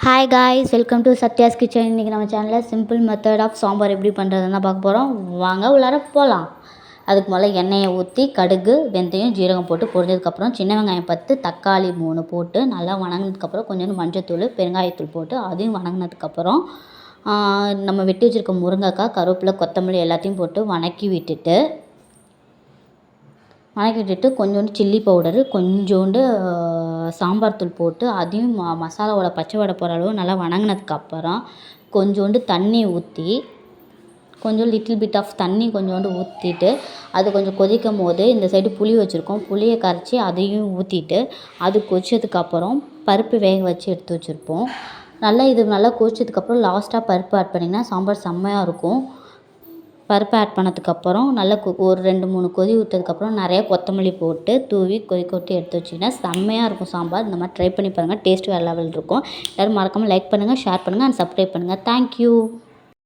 Hi guys welcome to Sathya's kitchen இன்றைக்கி நம்ம சேனலில் சிம்பிள் மெத்தட் ஆஃப் சாம்பார் எப்படி பண்ணுறதுன்னு தான் பார்க்க போகிறோம் வாங்க உள்ளார போகலாம் அதுக்கு முதல்ல எண்ணெயை ஊற்றி கடுகு வெந்தயம் ஜீரகம் போட்டு பொரிஞ்சதுக்கப்புறம் சின்ன வெங்காயம் பத்து தக்காளி மூணு போட்டு நல்லா வணங்கினதுக்கப்புறம் கொஞ்சோண்டு மஞ்சத்தூள் பெருங்காயத்தூள் போட்டு அதையும் வணங்கினதுக்கப்புறம் நம்ம வெட்டி வச்சுருக்க முருங்கைக்காய் கருவேப்பிலை கொத்தமல்லி எல்லாத்தையும் போட்டு வணக்கி விட்டுட்டு வணக்கிட்டுட்டு கொஞ்சோண்டு சில்லி பவுடரு கொஞ்சோண்டு சாம்பார் தூள் போட்டு அதையும் ம மசாலாவோட பச்சை வாடை போகிற அளவு நல்லா வணங்கினதுக்கப்புறம் கொஞ்சோண்டு தண்ணி ஊற்றி கொஞ்சம் லிட்டில் பிட் ஆஃப் தண்ணி கொஞ்சோண்டு ஊற்றிட்டு அது கொஞ்சம் கொதிக்கும் போது இந்த சைடு புளி வச்சுருக்கோம். புளியை கரைச்சி அதையும் ஊற்றிட்டு அது கொதிச்சதுக்கப்புறம் பருப்பு வேக வச்சு எடுத்து வச்சுருப்போம். நல்லா இது நல்லா கொதிச்சதுக்கப்புறம் லாஸ்ட்டாக பருப்பு ஆட் பண்ணிங்கன்னா சாம்பார் செம்மையாக இருக்கும். பருப்பு ஆட் பண்ணதுக்கப்புறம் நல்லா கு ஒரு ரெண்டு மூணு கொதி விட்டதுக்கப்புறம் நிறைய கொத்தமல்லி போட்டு தூவி கொதிக்க விட்டு எடுத்து வச்சிங்கன்னா செம்மையாக இருக்கும் சாம்பார். இந்த மாதிரி ட்ரை பண்ணி பாருங்கள் டேஸ்ட் வேறு லெவல் இருக்கும். எல்லோரும் மறக்காமல் லைக் பண்ணுங்கள் ஷேர் பண்ணுங்கள் அண்ட் சப்ஸ்கிரைப் பண்ணுங்கள் தேங்க்யூ